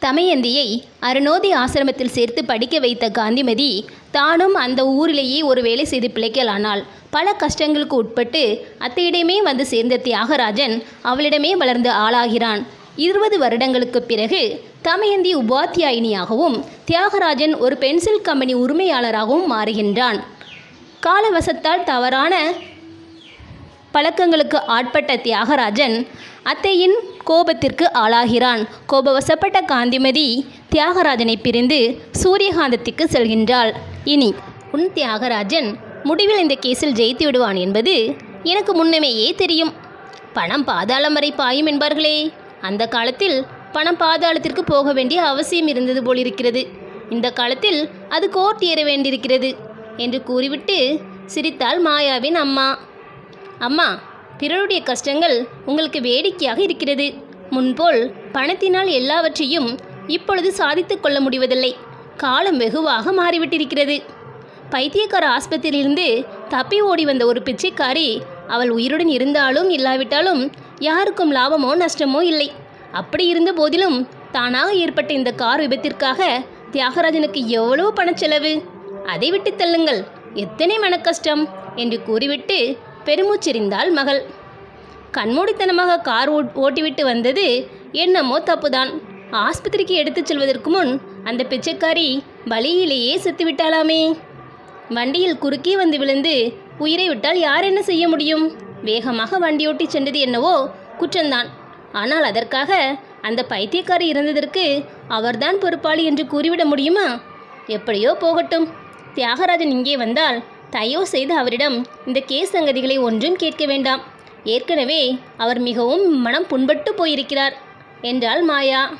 தமயந்தியை அருணோதி ஆசிரமத்தில் சேர்த்து படிக்க வைத்த காந்திமதி தானும் அந்த ஊரிலேயே ஒரு வேலை செய்து பிழைக்கலானாள் பல கஷ்டங்களுக்கு உட்பட்டு அத்தையிடமே வந்து சேர்ந்த தியாகராஜன் அவளிடமே வளர்ந்து ஆளாகிறான். இருபது வருடங்களுக்கு பிறகு தமயந்தி உபாத்தியாயினியாகவும் தியாகராஜன் ஒரு பென்சில் கம்பெனி உரிமையாளராகவும் மாறுகின்றான். காலவசத்தால் தவறான பழக்கங்களுக்கு ஆட்பட்ட தியாகராஜன் அத்தையின் கோபத்திற்கு ஆளாகிறான். கோபவசப்பட்ட காந்திமதி தியாகராஜனை பிரிந்து சூரியகாந்தத்திற்கு செல்கின்றாள். இனி உன் தியாகராஜன் முடிவில் இந்த கேஸில் ஜெயித்து விடுவான் என்பது எனக்கு முன்னமேயே தெரியும். பணம் பாதாளம் வரை பாயும் என்பார்களே. அந்த காலத்தில் பணம் பாதாளத்திற்கு போக வேண்டிய அவசியம் இருந்தது போலிருக்கிறது. இந்த காலத்தில் அது கோர்ட் ஏற வேண்டியிருக்கிறது என்று கூறிவிட்டு சிரித்தாள் மாயாவின் அம்மா. அம்மா பிறருடைய கஷ்டங்கள் உங்களுக்கு வேடிக்கையாக இருக்கிறது. முன்போல் பணத்தினால் எல்லாவற்றையும் இப்பொழுது சாதித்து கொள்ள முடிவதில்லை. காலம் வெகுவாக மாறிவிட்டிருக்கிறது. பைத்தியக்கார ஆஸ்பத்திரியிலிருந்து தப்பி ஓடி வந்த ஒரு பிச்சைக்காரி அவள் உயிருடன் இருந்தாலும் இல்லாவிட்டாலும் யாருக்கும் லாபமோ நஷ்டமோ இல்லை. அப்படி இருந்த போதிலும் தானாக ஏற்பட்ட இந்த கார் விபத்திற்காக தியாகராஜனுக்கு எவ்வளவு பணச்செலவு அதை விட்டு தள்ளுங்கள். எத்தனை மனக்கஷ்டம்? என்று கூறிவிட்டு பெருமூச்செறிந்தாள் மகள். கண்மூடித்தனமாக கார் ஓட் ஓட்டிவிட்டு வந்தது என்னமோ தப்புதான். ஆஸ்பத்திரிக்கு எடுத்துச் செல்வதற்கு முன் அந்த பிச்சைக்காரி வழியிலேயே செத்துவிட்டாளாமே வண்டியில் குறுக்கே வந்து விழுந்து உயிரை விட்டால் யார் என்ன செய்ய முடியும்? வேகமாக வண்டியோட்டி சென்றது என்னவோ குற்றந்தான் ஆனால் அதற்காக அந்த பைத்தியக்காரி இறந்ததற்கு அவர்தான் பொறுப்பாளி என்று கூறிவிட முடியுமா? எப்படியோ போகட்டும். தியாகராஜன் இங்கே வந்தால் தயவு செய்து அவரிடம் இந்த கேஸ் சங்கதிகளை ஒன்றும் கேட்க வேண்டாம். ஏற்கனவே அவர் மிகவும் மனம் புண்பட்டு போயிருக்கிறார். என்றாள் மாயா.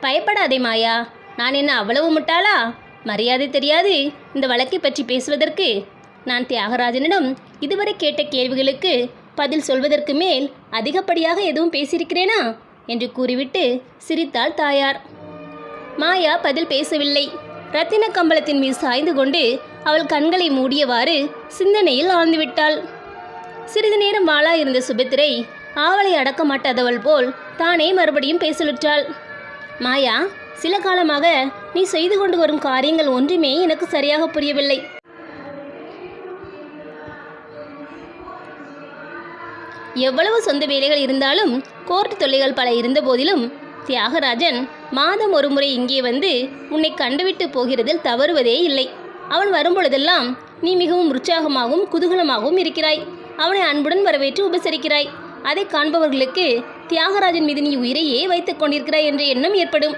பயப்படாதே மாயா. நான் என்ன அவ்வளவு முட்டாளா? மரியாதை தெரியாது இந்த வழக்கை பற்றி பேசுவதற்கு. நான் தியாகராஜனிடம் இதுவரை கேட்ட கேள்விகளுக்கு பதில் சொல்வதற்கு மேல் அதிகப்படியாக எதுவும் பேசியிருக்கிறேனா? என்று கூறிவிட்டு சிரித்தாள் தாயார். மாயா பதில் பேசவில்லை. ரத்தின கம்பளத்தின் மீது சாய்ந்து கொண்டு அவள் கண்களை மூடியவாறு சிந்தனையில் ஆழ்ந்துவிட்டாள். சிறிது நேரம் வாளா இருந்த சுபத்திரை ஆவலை அடக்க மாட்டாதவள் போல் தானே மறுபடியும் பேசலுற்றாள். மாயா சில காலமாக நீ செய்து கொண்டு வரும் காரியங்கள் ஒன்றுமே எனக்கு சரியாக புரியவில்லை. எவ்வளவு சொந்த வேலைகள் இருந்தாலும் கோர்ட் தொல்லைகள் பல இருந்த போதிலும் தியாகராஜன் மாதம் ஒரு முறை இங்கே வந்து உன்னை கண்டுவிட்டு போகிறதில் தவறுவதே இல்லை. அவன் வரும்பொழுதெல்லாம் நீ மிகவும் உற்சாகமாகவும் குதூகலமாகவும் இருக்கிறாய். அவனை அன்புடன் வரவேற்று உபசரிக்கிறாய். அதை காண்பவர்களுக்கு தியாகராஜன் மீது நீ உயிரையே வைத்துக் கொண்டிருக்கிறாய் என்ற எண்ணம் ஏற்படும்.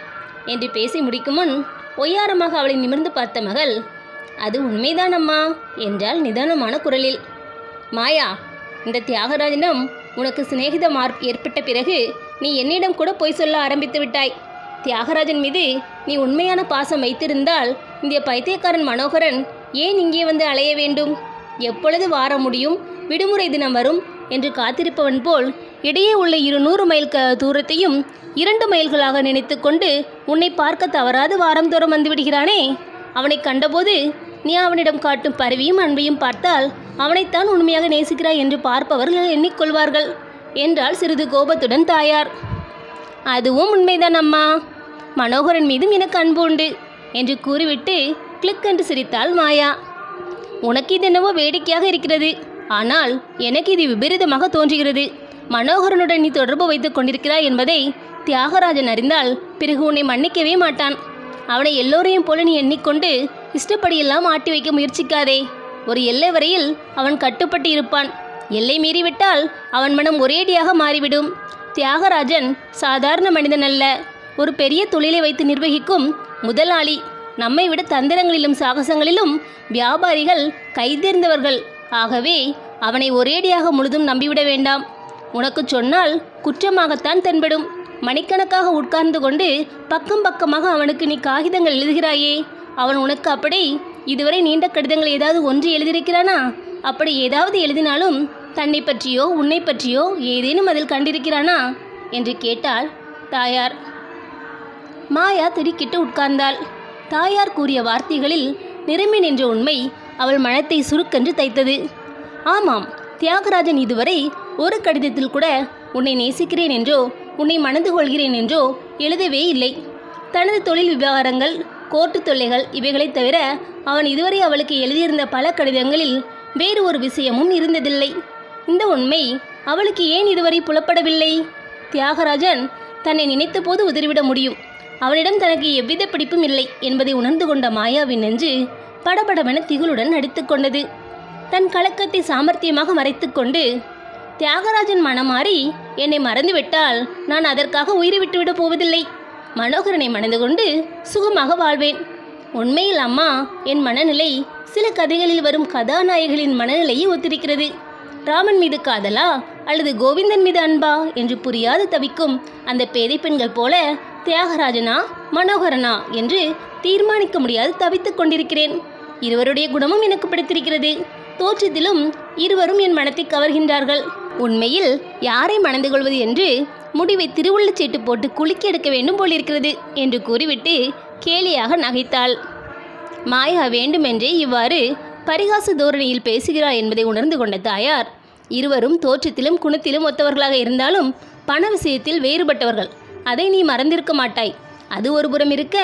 என்று பேசி முடிக்கும் முன் ஒய்யாரமாக அவளை நிமிர்ந்து பார்த்த மகள் அது உண்மைதான் அம்மா என்றால் நிதானமான குரலில். மாயா இந்த தியாகராஜனம் உனக்கு சிநேகித மார்க் ஏற்பட்ட பிறகு நீ என்னிடம் கூட பொய் சொல்ல ஆரம்பித்து விட்டாய். தியாகராஜன் மீது நீ உண்மையான பாசம் வைத்திருந்தால் இந்த பைத்தியக்காரன் மனோகரன் ஏன் இங்கே வந்து அலைய வேண்டும்? எப்பொழுது வார முடியும்? விடுமுறை தினம் வரும் என்று காத்திருப்பவன் போல் இடையே உள்ள இருநூறு மைல் க தூரத்தையும் இரண்டு மைல்களாக நினைத்துக்கொண்டு உன்னை பார்க்க தவறாது வாரந்தோறும் வந்து வந்துவிடுகிறானே அவனை கண்டபோது நீ அவனிடம் காட்டும் பரவியும் அன்பையும் பார்த்தால் அவனைத்தான் உண்மையாக நேசிக்கிறாய் என்று பார்ப்பவர்கள் எண்ணிக்கொள்வார்கள் என்றாள் சிறிது கோபத்துடன் தாயார். அதுவும் உண்மைதான் அம்மா. மனோகரன் மீதும் எனக்கு அன்பு உண்டு என்று கூறிவிட்டு கிளிக் என்று சிரித்தாள் மாயா. உனக்கு இது என்னவோ வேடிக்கையாக இருக்கிறது. ஆனால் எனக்கு இது விபரீதமாக தோன்றுகிறது. மனோகரனுடன் நீ தொடர்பு வைத்துக் கொண்டிருக்கிறாய் என்பதை தியாகராஜன் அறிந்தால் பிறகு உன்னை மன்னிக்கவே மாட்டான். அவனை எல்லோரையும் போல நீ எண்ணிக்கொண்டு இஷ்டப்படியெல்லாம் ஆட்டி வைக்க முயற்சிக்காதே. ஒரு எல்லை வரையில் அவன் கட்டுப்பட்டு இருப்பான். எல்லை மீறிவிட்டால் அவன் மனம் ஒரேடியாக மாறிவிடும். தியாகராஜன் சாதாரண மனிதன் அல்ல. ஒரு பெரிய தொழிலை வைத்து நிர்வகிக்கும் முதலாளி. நம்மை விட தந்திரங்களிலும் சாகசங்களிலும் வியாபாரிகள் கைதேர்ந்தவர்கள். ஆகவே அவனை ஒரேடியாக முழுதும் நம்பிவிட வேண்டாம். உனக்கு சொன்னால் குற்றமாகத்தான் தென்படும். மணிக்கணக்காக உட்கார்ந்து கொண்டு பக்கம் பக்கமாக அவனுக்கு நீ காகிதங்கள் எழுதுகிறாயே. அவன் உனக்கு அப்படி இதுவரை நீண்ட கடிதங்கள் ஏதாவது ஒன்று எழுதியிருக்கிறானா? அப்படி ஏதாவது எழுதினாலும் தன்னை பற்றியோ உன்னை பற்றியோ ஏதேனும் அதில் கண்டிருக்கிறானா? என்று கேட்டாள் தாயார். மாயா திடுக்கிட்டு உட்கார்ந்தாள். தாயார் கூறிய வார்த்தைகளில் நிரம்பி நின்ற உண்மை அவள் மனத்தை சுருக்கென்று தைத்தது. ஆமாம் தியாகராஜன் இதுவரை ஒரு கடிதத்தில் கூட உன்னை நேசிக்கிறேன் என்றோ உன்னை மணந்து கொள்கிறேன் என்றோ எழுதவே இல்லை. தனது தொழில் விவகாரங்கள் கோர்ட்டு தொல்லைகள் இவைகளைத் தவிர அவன் இதுவரை அவளுக்கு எழுதியிருந்த பல கடிதங்களில் வேறு ஒரு விஷயமும் இருந்ததில்லை. இந்த உண்மை அவளுக்கு ஏன் இதுவரை புலப்படவில்லை? தியாகராஜன் தன்னை நினைத்தபோது உதறிவிட முடியும். அவனிடம் தனக்கு எவ்வித பிடிப்பும் இல்லை என்பதை உணர்ந்து கொண்ட மாயாவின் நெஞ்சு படபடவென திகிலுடன் நடித்து கொண்டது. தன் கலக்கத்தை சாமர்த்தியமாக மறைத்துக்கொண்டு தியாகராஜன் மனம் மாறி என்னை மறந்துவிட்டால் நான் அதற்காக உயிரை விட்டுவிடப் போவதில்லை. மனோகரனை மணந்து கொண்டு சுகமாக வாழ்வேன். உண்மையில் அம்மா என் மனநிலை சில கதைகளில் வரும் கதாநாயகிகளின் மனநிலையை ஒத்திருக்கிறது. ராமன் மீது காதலா அல்லது கோவிந்தன் மீது அன்பா என்று புரியாது தவிக்கும் அந்த பேதை பெண்கள் போல தியாகராஜனா மனோகரனா என்று தீர்மானிக்க முடியாது தவித்துக் கொண்டிருக்கிறேன். இருவருடைய குணமும் எனக்கு பிடித்திருக்கிறது. தோற்றத்திலும் இருவரும் என் மனத்தை கவர்கின்றார்கள். உண்மையில் யாரை மணந்து கொள்வது என்று முடிவை திருவுள்ள சீட்டு போட்டு குலுக்கி எடுக்க வேண்டும் போலிருக்கிறது என்று கூறிவிட்டு கேலியாக நகைத்தாள். மாயா வேண்டுமென்றே இவ்வாறு பரிகாச தோரணியில் பேசுகிறாள் என்பதை உணர்ந்து கொண்ட தாயார் இருவரும் தோற்றத்திலும் குணத்திலும் ஒத்தவர்களாக இருந்தாலும் பண விஷயத்தில் வேறுபட்டவர்கள். அதை நீ மறந்திருக்க மாட்டாய். அது ஒருபுறம் இருக்க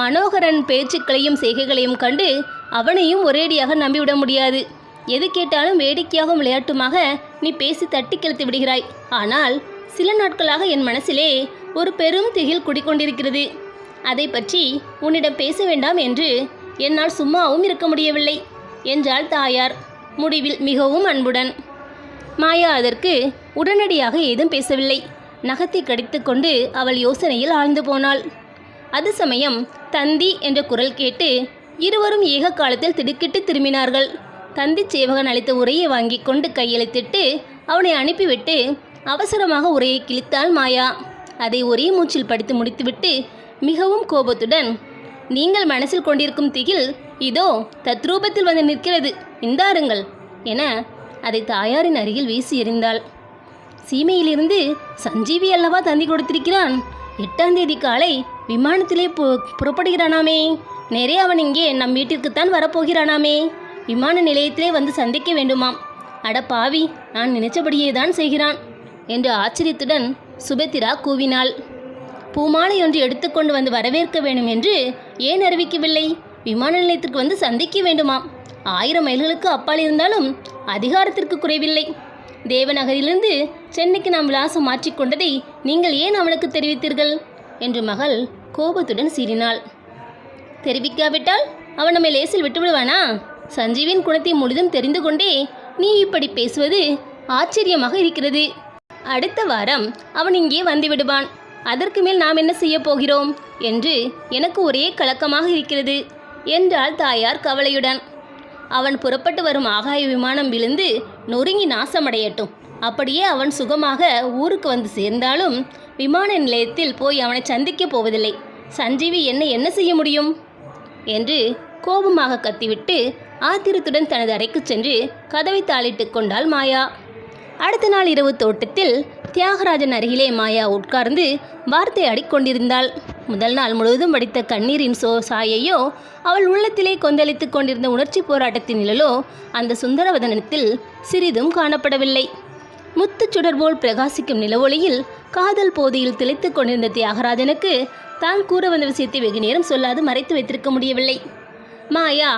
மனோகரன் பேச்சுக்களையும் செய்கைகளையும் கண்டு அவனையும் ஒரேடியாக நம்பிவிட முடியாது. எது கேட்டாலும் வேடிக்கையாகவும் விளையாட்டுமாக நீ பேசி தட்டி கிளத்து விடுகிறாய். ஆனால் சில நாட்களாக என் மனசிலே ஒரு பெரும் திகில் குடிக்கொண்டிருக்கிறது. அதை பற்றி உன்னிடம் பேச வேண்டாம் என்று என்னால் சும்மாவும் இருக்க முடியவில்லை என்றாள் தாயார் முடிவில் மிகவும் அன்புடன். மாயா அதற்கு உடனடியாக ஏதும் பேசவில்லை. நகத்தை கடித்துக்கொண்டு அவள் யோசனையில் ஆழ்ந்து போனாள். அது சமயம் தந்தி என்ற குரல் கேட்டு இருவரும் ஏக காலத்தில் திடுக்கிட்டு திரும்பினார்கள். தந்தி சேவகன் அளித்த உரையை வாங்கி கொண்டு கையெழுத்திட்டு அவனை அனுப்பிவிட்டு அவசரமாக உரையை கிழித்தாள் மாயா. அதை ஒரே மூச்சில் படித்து முடித்துவிட்டு மிகவும் கோபத்துடன் நீங்கள் மனசில் கொண்டிருக்கும் திகில் இதோ தத்ரூபத்தில் வந்து நிற்கிறது இந்தாருங்கள் என அதை தாயாரின் அருகில் வீசி எறிந்தாள். சீமையிலிருந்து சஞ்சீவி அல்லவா தந்தி கொடுத்திருக்கிறான். எட்டாம் தேதி காலை விமானத்திலே பு புறப்படுகிறானாமே. நேரே அவன் இங்கே நம் வீட்டிற்குத்தான் வரப்போகிறானாமே. விமான நிலையத்திலே வந்து சந்திக்க வேண்டுமாம். அட பாவி நான் நினைச்சபடியே தான் செய்கிறான் என்று ஆச்சரியத்துடன் சுபத்திரா கூவினாள். பூமாலை ஒன்று எடுத்துக்கொண்டு வந்து வரவேற்க வேண்டும் என்று ஏன் அறிவிக்கவில்லை? விமான நிலையத்திற்கு வந்து சந்திக்க வேண்டுமாம். ஆயிரம் மைல்களுக்கு அப்பால் இருந்தாலும் அதிகாரத்திற்கு குறைவில்லை. தேவநகரிலிருந்து சென்னைக்கு நாம் விலாசம் மாற்றிக்கொண்டதை நீங்கள் ஏன் அவனுக்கு தெரிவித்தீர்கள்? என்று மகள் கோபத்துடன் சீறினாள். தெரிவிக்காவிட்டால் அவன் நம்மை லேசில் விட்டுவிடுவானா? சஞ்சீவின் குணத்தை முழுதும் தெரிந்து கொண்டே நீ இப்படி பேசுவது ஆச்சரியமாக இருக்கிறது. அடுத்த வாரம் அவன் இங்கே வந்து விடுவான். அதற்கு மேல் நாம் என்ன செய்ய போகிறோம்? என்று எனக்கு ஒரே கலக்கமாக இருக்கிறது என்றாள் தாயார் கவலையுடன். அவன் புறப்பட்டு வரும் ஆகாய விமானம் விழுந்து நொறுங்கி நாசமடையட்டும். அப்படியே அவன் சுகமாக ஊருக்கு வந்து சேர்ந்தாலும் விமான நிலையத்தில் போய் அவனை சந்திக்கப் போவதில்லை. சஞ்சீவி என்ன என்ன செய்ய முடியும்? என்று கோபமாக கத்திவிட்டு ஆத்திரத்துடன் தனது அறைக்கு சென்று கதவை தாளிட்டு கொண்டாள் மாயா. அடுத்த நாள் இரவு தோட்டத்தில் தியாகராஜன் அருகிலே மாயா உட்கார்ந்து வார்த்தை அடிக்கொண்டிருந்தாள் முதல் நாள் முழுவதும் வடித்த கண்ணீரின் சோ சாயையோ அவள் உள்ளத்திலே கொந்தளித்து கொண்டிருந்த உணர்ச்சி போராட்டத்தின் நிழலோ அந்த சுந்தரவதனத்தில் சிறிதும் காணப்படவில்லை. முத்து சுடர் போல் பிரகாசிக்கும் நிலவொளியில் காதல் போதையில் திளைத்து கொண்டிருந்த தியாகராஜனுக்கு தான் கூற வந்த விஷயத்தை வெகு நேரம் சொல்லாது மறைத்து வைத்திருக்க முடியவில்லை. மாயா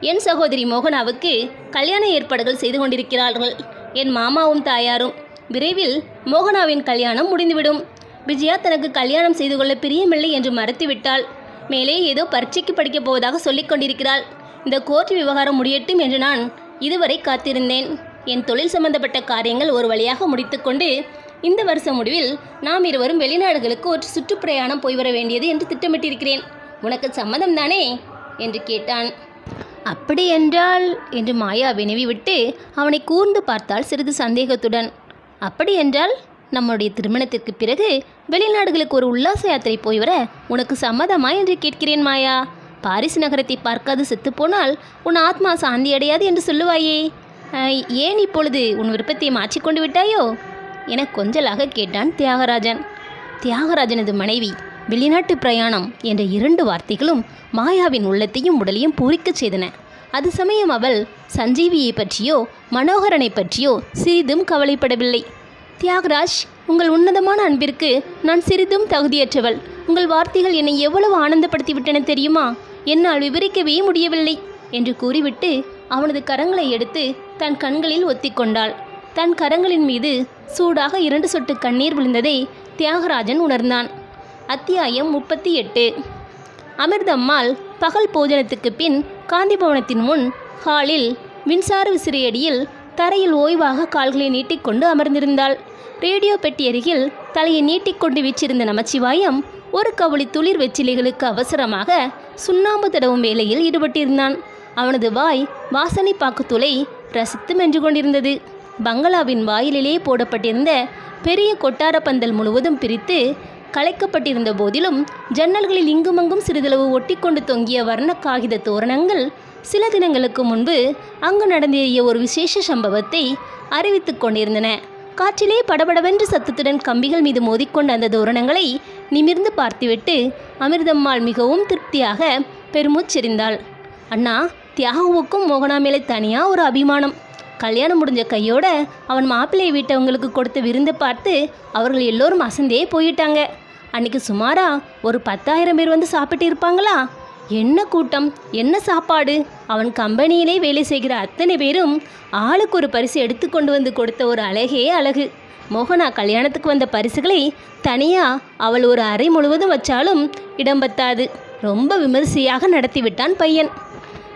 என் சகோதரி மோகனாவுக்கு கல்யாண ஏற்பாடுகள் செய்து கொண்டிருக்கிறார்கள். என் மாமாவும் தாயாரும். விரைவில் மோகனாவின் கல்யாணம் முடிந்துவிடும். விஜயா தனக்கு கல்யாணம் செய்து கொள்ள பிரியமில்லை என்று மறுத்துவிட்டாள். மேலே ஏதோ பரீட்சைக்கு படிக்கப் போவதாக சொல்லிக் கொண்டிருக்கிறாள். இந்த கோர்ட் விவகாரம் முடியட்டும் என்று நான் இதுவரை காத்திருந்தேன். என் தொழில் சம்பந்தப்பட்ட காரியங்கள் ஒரு வழியாக முடித்துக்கொண்டு இந்த வருஷ முடிவில் நாம் இருவரும் வெளிநாடுகளுக்கு ஒரு சுற்றுப்பிரயாணம் போய் வர வேண்டியது என்று திட்டமிட்டிருக்கிறேன். உனக்கு சம்மதம் தானே? என்று கேட்டான். அப்படி என்றால் என்று மாயா வினவிவிட்டு அவனை கூர்ந்து பார்த்தாள் சிறிது சந்தேகத்துடன். அப்படி என்றால் நம்முடைய திருமணத்திற்கு பிறகு வெளிநாடுகளுக்கு ஒரு உல்லாச யாத்திரை போய் வர உனக்கு சம்மதமா என்று கேட்கிறேன் மாயா. பாரிஸ் நகரத்தை பார்க்காது செத்துப்போனால் உன் ஆத்மா சாந்தி அடையாது என்று சொல்லுவாயே. ஏன் இப்பொழுது உன் விருப்பத்தை மாற்றிக்கொண்டு விட்டாயோ? என கொஞ்சலாக கேட்டான் தியாகராஜன். தியாகராஜனது மனைவி வெளிநாட்டு பிரயாணம் என்ற இரண்டு வார்த்தைகளும் மாயாவின் உள்ளத்தையும் உடலையும் பூரிக்கச் செய்தன. அது சமயம் அவள் சஞ்சீவியை பற்றியோ மனோகரனை பற்றியோ சிறிதும் கவலைப்படவில்லை. தியாகராஜ் உங்கள் உன்னதமான அன்பிற்கு நான் சிறிதும் தகுதியற்றவள். உங்கள் வார்த்தைகள் என்னை எவ்வளவு ஆனந்தப்படுத்திவிட்டன தெரியுமா? என்னால் விவரிக்கவே முடியவில்லை என்று கூறிவிட்டு அவனது கரங்களை எடுத்து தன் கண்களில் ஒத்திக்கொண்டாள். தன் கரங்களின் மீது சூடாக இரண்டு சொட்டு கண்ணீர் விழுந்ததை தியாகராஜன் உணர்ந்தான். அத்தியாயம் முப்பத்தி எட்டு. அமிர்தம்மாள் பகல் போஜனத்துக்கு பின் காந்திபவனத்தின் முன் ஹாலில் மின்சார விசிறியடியில் தரையில் ஓய்வாக கால்களை நீட்டிக்கொண்டு அமர்ந்திருந்தாள். ரேடியோ பெட்டி அருகில் தலையை நீட்டிக்கொண்டு வீச்சிருந்த நமச்சிவாயம் ஒரு கவுளி துளிர் வெற்றிலைகளுக்கு அவசரமாக சுண்ணாம்பு தடவும் வேலையில் ஈடுபட்டிருந்தான். அவனது வாய் வாசனை பாக்குத்துளை ரசித்து மென்று கொண்டிருந்தது. பங்களாவின் வாயிலிலே போடப்பட்டிருந்த பெரிய கொட்டார பந்தல் முழுவதும் பிரித்து கலைக்கப்பட்டிருந்த போதிலும் ஜன்னல்களில் இங்குமங்கும் சிறிதளவு ஒட்டிக்கொண்டு தொங்கிய வர்ண காகித தோரணங்கள் சில தினங்களுக்கு முன்பு அங்கு நடந்தேறிய ஒரு விசேஷ சம்பவத்தை அறிவித்துக் கொண்டிருந்தன. காற்றிலே படபடவென்று சத்தத்துடன் கம்பிகள் மீது மோதிக்கொண்ட அந்த தோரணங்களை நிமிர்ந்து பார்த்துவிட்டு அமிர்தம்மாள் மிகவும் திருப்தியாக பெருமூச்செறிந்தாள். அண்ணா தியாகுவுக்கும் மோகனா மேலே தனியாக ஒரு அபிமானம். கல்யாணம் முடிஞ்ச கையோட அவன் மாப்பிள்ளை வீட்டவங்களுக்கு கொடுத்த விருந்தை பார்த்து அவர்கள் எல்லோரும் அசந்தே போயிட்டாங்க. அன்னைக்கு சுமாராக ஒரு பத்தாயிரம் பேர் வந்து சாப்பிட்டு இருப்பாங்களா? என்ன கூட்டம்? என்ன சாப்பாடு? அவன் கம்பெனியிலே வேலை செய்கிற அத்தனை பேரும் ஆளுக்கு ஒரு பரிசு எடுத்து கொண்டு வந்து கொடுத்த ஒரு அழகே அழகு. மோகனா கல்யாணத்துக்கு வந்த பரிசுகளை தனியாக அவள் ஒரு அறை முழுவதும் வச்சாலும் இடம் பத்தாது. ரொம்ப விமரிசையாக நடத்திவிட்டான் பையன்.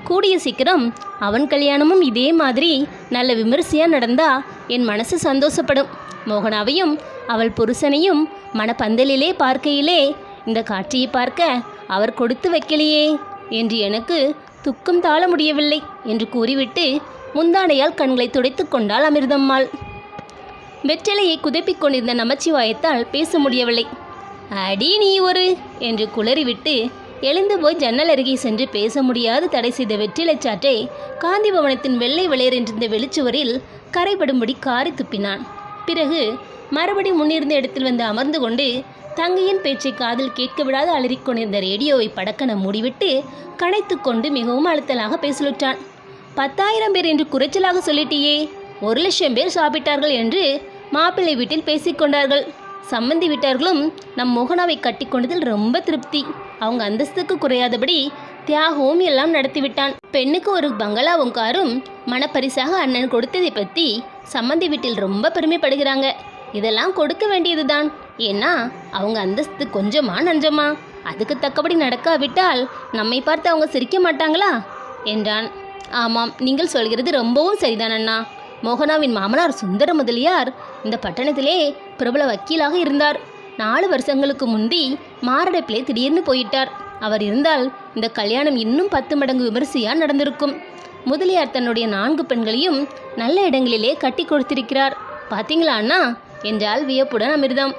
கூடிய சீக்கிரம் அவன் கல்யாணமும் இதே மாதிரி நல்ல விமரிசையாக நடந்தா என் மனசு சந்தோஷப்படும். மோகனாவையும் அவள் புருஷனையும் மனப்பந்தலிலே பார்க்கையிலே இந்த காட்சியை பார்க்க அவர் கொடுத்து வைக்கலையே என்று எனக்கு துக்கம் தாழ முடியவில்லை என்று கூறிவிட்டு முந்தானையால் கண்களை துடைத்து கொண்டாள் அமிர்தம்மாள். வெற்றிலையை குதைப்பிக் கொண்டிருந்த நமச்சிவாயத்தால் பேச முடியவில்லை. அடி நீ ஒரு என்று குளறிவிட்டு எழுந்து போய் ஜன்னல் அருகே சென்று பேச முடியாது தடை செய்த வெற்றிலைச்சாட்டை காந்தி பவனத்தின் வெள்ளை வெளியர் என்றிருந்த வெளிச்சுவரில் கரைபடும்படி காரி துப்பினான் பிறகு மறுபடி முன்னிருந்த இடத்தில் வந்து அமர்ந்து கொண்டு தங்கையின் பேச்சை காதில் கேட்க விடாது அலறிக் கொண்டிருந்த ரேடியோவை படக்கன மூடிவிட்டு கனைத்து கொண்டு மிகவும் அழுத்தலாக பேசலுற்றான். பத்தாயிரம் பேர் என்று குறைச்சலாக சொல்லிட்டியே ஒரு லட்சம் பேர் சாப்பிட்டார்கள் என்று மாப்பிள்ளை வீட்டில் பேசிக்கொண்டார்கள் சம்மந்தி வீட்டார்களும் நம் மோகனாவை கட்டிக்கொண்டதில் ரொம்ப திருப்தி. அவங்க அந்தஸ்துக்கு குறையாதபடி தியாகവും எல்லாம் நடத்திவிட்டான். பெண்ணுக்கு ஒரு பங்களாவும் காரும் மனப்பரிசாக அண்ணன் கொடுத்ததை பற்றி சம்மந்தி வீட்டில் ரொம்ப பெருமைப்படுகிறாங்க. இதெல்லாம் கொடுக்க வேண்டியதுதான். ஏன்னா அவங்க அந்தஸ்து கொஞ்சமா நஞ்சமா? அதுக்கு தக்கபடி நடக்காவிட்டால் நம்மை பார்த்து அவங்க சிரிக்க மாட்டாங்களா? என்றான். ஆமாம் நீங்கள் சொல்கிறது ரொம்பவும் சரிதான் அண்ணா. மோகனாவின் மாமனார் சுந்தர முதலியார் இந்த பட்டணத்திலே பிரபல வக்கீலாக இருந்தார். நாலு வருஷங்களுக்கு முந்தி மாரடைப்பிலே திடீர்னு போயிட்டார். அவர் இருந்தால் இந்த கல்யாணம் இன்னும் பத்து மடங்கு விமரிசையாக நடந்திருக்கும். முதலியார் தன்னுடைய நான்கு பெண்களையும் நல்ல இடங்களிலே கட்டி கொடுத்திருக்கிறார். பார்த்தீங்களா அண்ணா? என்றால் வியப்புடன் அமிர்தம்.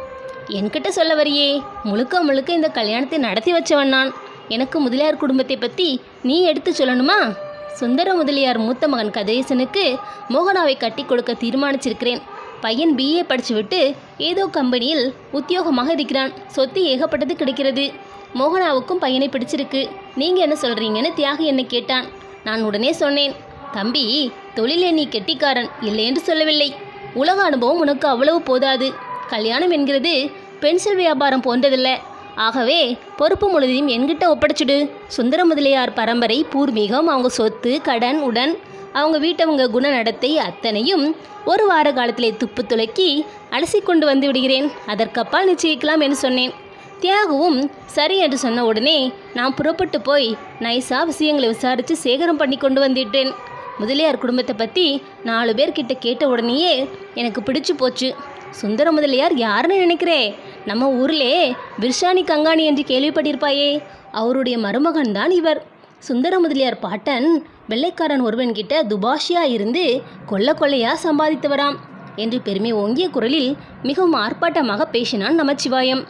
என்கிட்ட சொல்ல வரியே முழுக்க முழுக்க இந்த கல்யாணத்தை நடத்தி வச்சவன் நான். எனக்கு முதலியார் குடும்பத்தை பற்றி நீ எடுத்து சொல்லணுமா? சுந்தர முதலியார் மூத்த மகன் கதேசனுக்கு மோகனாவை கட்டி கொடுக்க தீர்மானிச்சிருக்கிறேன். பையன் பிஏ படிச்சுவிட்டு ஏதோ கம்பெனியில் உத்தியோகமாக இருக்கிறான். சொத்து ஏகப்பட்டது கிடைக்கிறது. மோகனாவுக்கும் பையனை பிடிச்சிருக்கு. நீங்கள் என்ன சொல்கிறீங்கன்னு தியாகு என்னை கேட்டான். நான் உடனே சொன்னேன் தம்பி தொழிலே நீ கெட்டிக்காரன். இல்லை என்று சொல்லவில்லை. உலக அனுபவம் உனக்கு அவ்வளவு போதாது. கல்யாணம் என்கிறது பென்சில் வியாபாரம் போன்றதில்லை. ஆகவே பொறுப்பு முழுதையும் என்கிட்ட ஒப்படைச்சிடு. சுந்தர முதலியார் பரம்பரை பூர்வீகம். அவங்க சொத்து கடன் உடன் அவங்க வீட்டவங்க குண நடத்தை அத்தனையும் ஒரு வார காலத்திலே துப்பு துலக்கி அலசி கொண்டு வந்து விடுகிறேன். அதற்கப்பால் நிச்சயிக்கலாம் என்று சொன்னேன். தியாகுவும் சரி என்று சொன்ன உடனே நான் புறப்பட்டு போய் நைஸா விஷயங்களை விசாரித்து சேகரம் பண்ணி கொண்டு வந்துட்டேன் முதலியார் குடும்பத்தை பற்றி நாலு பேர்கிட்ட கேட்ட உடனேயே எனக்கு பிடிச்சு போச்சு. சுந்தர முதலியார் யாருன்னு நினைக்கிறே? நம்ம ஊர்லே விர்ஷானி கங்காணி என்று கேள்விப்பட்டிருப்பாயே. அவருடைய மருமகன் தான் இவர். சுந்தர முதலியார் பாட்டன் வெள்ளைக்காரன் ஒருவன்கிட்ட துபாஷியா இருந்து கொல்ல கொள்ளையா சம்பாதித்தவராம் என்று பெருமை ஓங்கிய குரலில் மிகவும் ஆர்ப்பாட்டமாக பேசினான் நமச்சிவாயம்.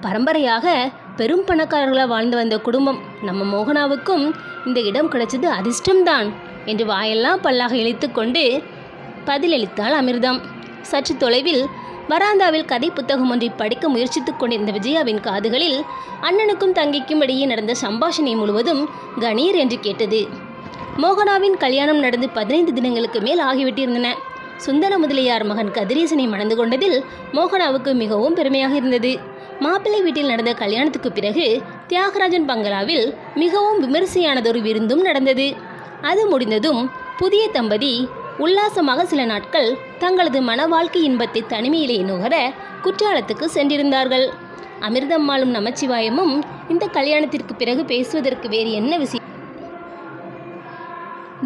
பரம்பரையாக பெரும் பணக்காரர்களாக வாழ்ந்து வந்த குடும்பம் நம்ம மோகனாவுக்கும் இந்த இடம் கிடைச்சது அதிர்ஷ்டம்தான் என்று வாயெல்லாம் பல்லாக இழுத்துக்கொண்டு பதிலளித்தாள் அமிர்தம். சற்று தொலைவில் வராந்தாவில் கதை புத்தகம் ஒன்றை படிக்க முயற்சித்துக் கொண்டிருந்த விஜயாவின் காதுகளில் அண்ணனுக்கும் தங்கைக்கும் இடையே நடந்த சம்பாஷணை முழுவதும் கணீர் என்று கேட்டது. மோகனாவின் கல்யாணம் நடந்து பதினைந்து தினங்களுக்கு மேல் ஆகிவிட்டிருந்தன. சுந்தர முதலியார் மகன் கதிரேசனை மணந்து கொண்டதில் மோகனாவுக்கு மிகவும் பெருமையாக இருந்தது. மாப்பிள்ளை வீட்டில் நடந்த கல்யாணத்துக்கு பிறகு தியாகராஜன் பங்களாவில் மிகவும் விமரிசையானதொரு விருந்தும் நடந்தது. அது முடிந்ததும் புதிய தம்பதி உல்லாசமாக சில நாட்கள் தங்களது மன வாழ்க்கை இன்பத்தை தனிமையிலே நுகர குற்றாலத்துக்கு சென்றிருந்தார்கள். அமிர்தம்மாளும் நமச்சிவாயமும் இந்த கல்யாணத்திற்கு பிறகு பேசுவதற்கு வேறு என்ன விஷயம்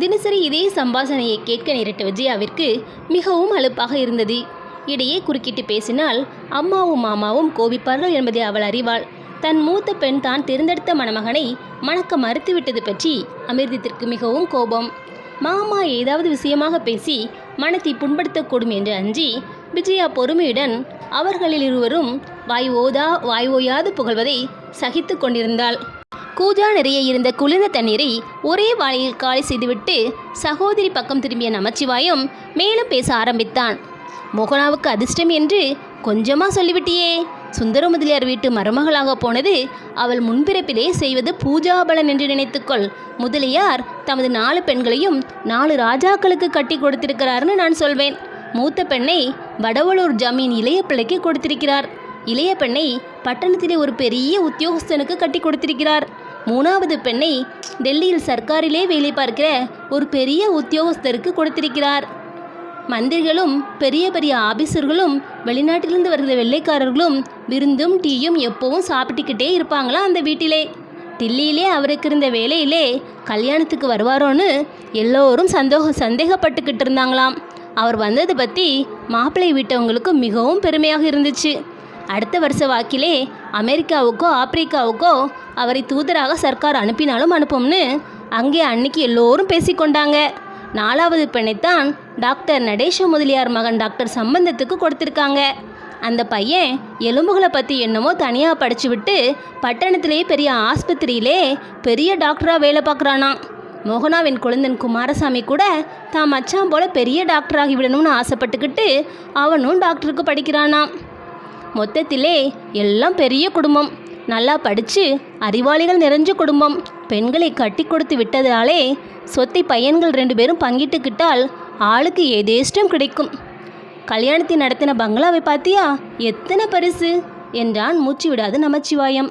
தினசரி இதே சம்பாஷணையை கேட்க நேரிட்ட விஜயாவிற்கு மிகவும் அலுப்பாக இருந்தது. இடையே குறுக்கிட்டு பேசினால் அம்மாவும் மாமாவும் கோபிப்பார்கள் என்பதை அவள் அறிவாள். தன் மூத்த பெண் தான் தேர்ந்தெடுத்த மணமகனை மணக்க மறுத்துவிட்டது பற்றி அமிர்தத்திற்கு மிகவும் கோபம். மாமா ஏதாவது விஷயமாக பேசி மனத்தை புண்படுத்தக்கூடும் என்று அஞ்சி விஜயா பொறுமையுடன் அவர்களில் இருவரும் வாய் ஓதா வாய் ஓயாது புகழ்வதை சகித்து கொண்டிருந்தாள். கூஜா நிறைய இருந்த குளிர்ந்த தண்ணீரை ஒரே வாளியில் காலி செய்துவிட்டு சகோதரி பக்கம் திரும்பிய நமச்சிவாயம் மேலும் பேச ஆரம்பித்தான். மோகனாவுக்கு அதிர்ஷ்டம் என்று கொஞ்சமா சொல்லிவிட்டியே! சுந்தர முதலியார் வீட்டு மருமகளாக போனது அவள் முன்பிறப்பிலே செய்வது பூஜாபலன் என்று நினைத்துக்கொள். முதலியார் தமது நாலு பெண்களையும் நாலு ராஜாக்களுக்கு கட்டி கொடுத்திருக்கிறார்னு நான் சொல்வேன். மூத்த பெண்ணை வடவலூர் ஜமீன் இளைய பிள்ளைக்கு கொடுத்திருக்கிறார். இளைய பெண்ணை பட்டணத்திலே ஒரு பெரிய உத்தியோகஸ்தனுக்கு கட்டி கொடுத்திருக்கிறார். மூணாவது பெண்ணை டெல்லியில் சர்க்காரிலே வேலை பார்க்கிற ஒரு பெரிய உத்தியோகஸ்தருக்கு கொடுத்திருக்கிறார். மந்திரிகளும் பெரிய பெரிய ஆபீசர்களும் வெளிநாட்டிலிருந்து வருகிற வெள்ளைக்காரர்களும் விருந்தும் டீயும் எப்பவும் சாப்பிட்டுக்கிட்டே இருப்பாங்களாம் அந்த வீட்டிலே? டில்லியிலே அவருக்கு இருந்த வேலையிலே கல்யாணத்துக்கு வருவாரோன்னு எல்லோரும் சந்தோக சந்தேகப்பட்டுக்கிட்டு இருந்தாங்களாம். அவர் வந்ததை பற்றி மாப்பிள்ளை வீட்டவங்களுக்கு மிகவும் பெருமையாக இருந்துச்சு. அடுத்த வருஷ வாக்கிலே அமெரிக்காவுக்கோ ஆப்பிரிக்காவுக்கோ அவரை தூதராக சர்க்கார் அனுப்பினாலும் அனுப்பும்னு அங்கே அன்னைக்கு எல்லோரும் பேசிக்கொண்டாங்க. நாலாவது பெண்ணைத்தான் டாக்டர் நடேச முதலியார் மகன் டாக்டர் சம்பந்தத்துக்கு கொடுத்துருக்காங்க. அந்த பையன் எலும்புகளை பற்றி என்னமோ தனியாக படிச்சு விட்டு பட்டணத்திலேயே பெரிய ஆஸ்பத்திரியிலே பெரிய டாக்டராக வேலை பார்க்குறானாம். மோகனாவின் குழந்தன் குமாரசாமி கூட தான் மச்சான் போல பெரிய டாக்டராகி விடணும்னு ஆசைப்பட்டுக்கிட்டு அவனும் டாக்டருக்கு படிக்கிறானாம். மொத்தத்திலே எல்லாம் பெரிய குடும்பம். நல்லா படித்து அறிவாளிகள் நிறைஞ்ச குடும்பம். பெண்களை கட்டி கொடுத்து விட்டதாலே சொத்தை பையன்கள் ரெண்டு பேரும் பங்கிட்டுக்கிட்டால் ஆளுக்கு ஏதேஷ்டம் கிடைக்கும். கல்யாணத்தை நடத்தின பங்களாவை பார்த்தியா எத்தனை பரிசு? என்றான் மூச்சு விடாது நமச்சிவாயம்.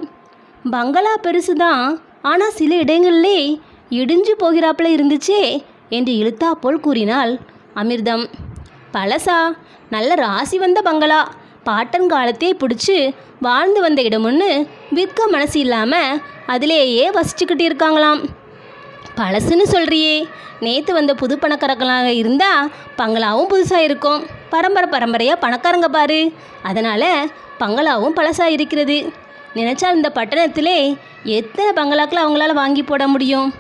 பங்களா பெருசு தான் ஆனால் சில இடங்களிலே இடிஞ்சு போகிறாப்புல இருந்துச்சே என்று இழுத்தா போல் கூறினாள் அமிர்தம். பழசா? நல்ல ராசி வந்த பங்களா. பாட்டன்காலத்தையே பிடிச்சி வாழ்ந்து வந்த இடமுன்னு விற்க மனசு இல்லாமல் அதிலேயே வசிச்சுக்கிட்டு இருக்காங்களாம். பழசுன்னு சொல்கிறியே நேற்று வந்த புது பணக்காரங்களாக இருந்தால் பங்களாவும் புதுசாக இருக்கும். பரம்பரை பரம்பரையாக பணக்காரங்க பாரு. அதனால் பங்களாவும் பழசாக இருக்கிறது. நினச்சா இந்த பட்டணத்திலே எத்தனை பங்களாக்களை அவங்களால வாங்கி போட முடியும்?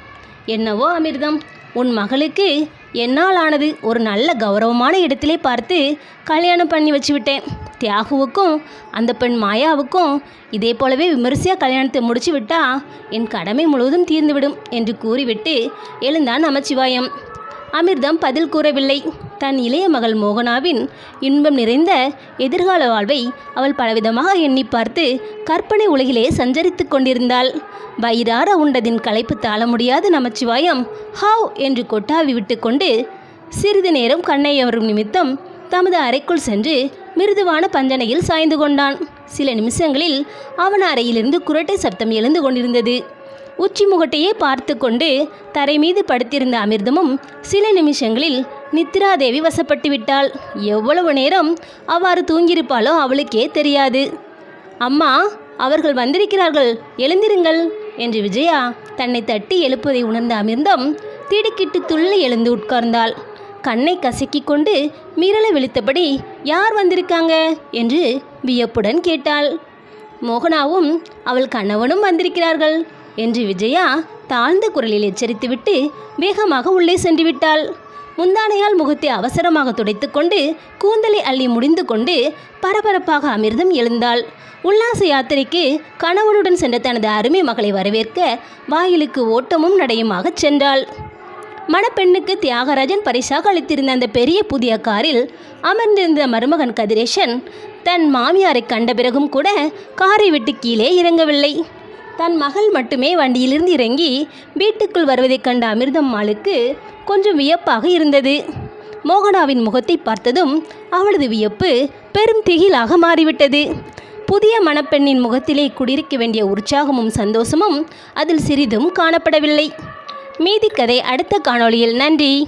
என்னவோ அமிர்தம். உன் மகளுக்கு என்னால் ஆனது ஒரு நல்ல கௌரவமான இடத்திலே பார்த்து கல்யாணம் பண்ணி வச்சு விட்டேன் தியாகுவுக்கும் அந்த பெண் மாயாவுக்கும் இதே போலவே விமரிசையாக கல்யாணத்தை முடிச்சு விட்டா என் கடமை முழுவதும் தீர்ந்துவிடும் என்று கூறிவிட்டு எழுந்தான் நமச்சிவாயம். அமிர்தம் பதில் கூறவில்லை. தன் இளைய மகள் மோகனாவின் இன்பம் நிறைந்த எதிர்கால வாழ்வை அவள் பலவிதமாக எண்ணி பார்த்து கற்பனை உலகிலே சஞ்சரித்து கொண்டிருந்தாள். வயிறார உண்டதின் களைப்பு தாழ முடியாத நமச்சிவாயம் ஹாவ் என்று கொட்டாவி விட்டுக்கொண்டு சிறிது நேரம் கண்ணை அவரும் நிமித்தம் தமது அறைக்குள் சென்று மிருதுவான பஞ்சனையில் சாய்ந்து கொண்டான். சில நிமிஷங்களில் அவன் அறையிலிருந்து குரட்டை சப்தம் எழுந்து கொண்டிருந்தது. உச்சி முகட்டையே பார்த்து கொண்டு தரை மீது படுத்திருந்த அமிர்தமும் சில நிமிஷங்களில் நித்ராதேவி வசப்பட்டு விட்டாள். எவ்வளவு நேரம் அவ்வாறு தூங்கியிருப்பாளோ அவளுக்கே தெரியாது. அம்மா அவர்கள் வந்திருக்கிறார்கள். எழுந்திருங்கள் என்று விஜயா தன்னை தட்டி எழுப்பதை உணர்ந்த அமிர்தம் திடுக்கிட்டு துள்ளி எழுந்து உட்கார்ந்தாள். கண்ணை கசக்கிக் கொண்டு மிரள விழித்தபடி யார் வந்திருக்காங்க? என்று வியப்புடன் கேட்டாள். மோகனாவும் அவள் கணவனும் வந்திருக்கிறார்கள். என்று விஜயா தாழ்ந்த குரலில் எச்சரித்துவிட்டு வேகமாக உள்ளே சென்று விட்டாள். முந்தானையால் முகத்தை அவசரமாக துடைத்துக்கொண்டு கூந்தலை அள்ளி முடிந்து கொண்டு பரபரப்பாக அமிர்தம் எழுந்தாள். உல்லாச யாத்திரைக்கு கணவனுடன் சென்ற தனது அருமை மகளை வரவேற்க வாயிலுக்கு ஓட்டமும் நடையுமாகச் சென்றாள். மணப்பெண்ணுக்கு தியாகராஜன் பரிசாக அளித்திருந்த அந்த பெரிய புதிய காரில் அமர்ந்திருந்த மருமகன் கதிரேசன் தன் மாமியாரை கண்ட பிறகும் கூட காரை விட்டு கீழே இறங்கவில்லை. தன் மகள் மட்டுமே வண்டியிலிருந்து இறங்கி வீட்டுக்குள் வருவதைக் கண்ட அமிர்தம்மாளுக்கு கொஞ்சம் வியப்பாக இருந்தது. மோகனாவின் முகத்தை பார்த்ததும் அவளது வியப்பு பெரும் திகிலாக மாறிவிட்டது. புதிய மணப்பெண்ணின் முகத்திலே குடியிருக்க வேண்டிய உற்சாகமும் சந்தோஷமும் அதில் சிறிதும் காணப்படவில்லை. மீதி கதை அடுத்த காணொளியில். நன்றி.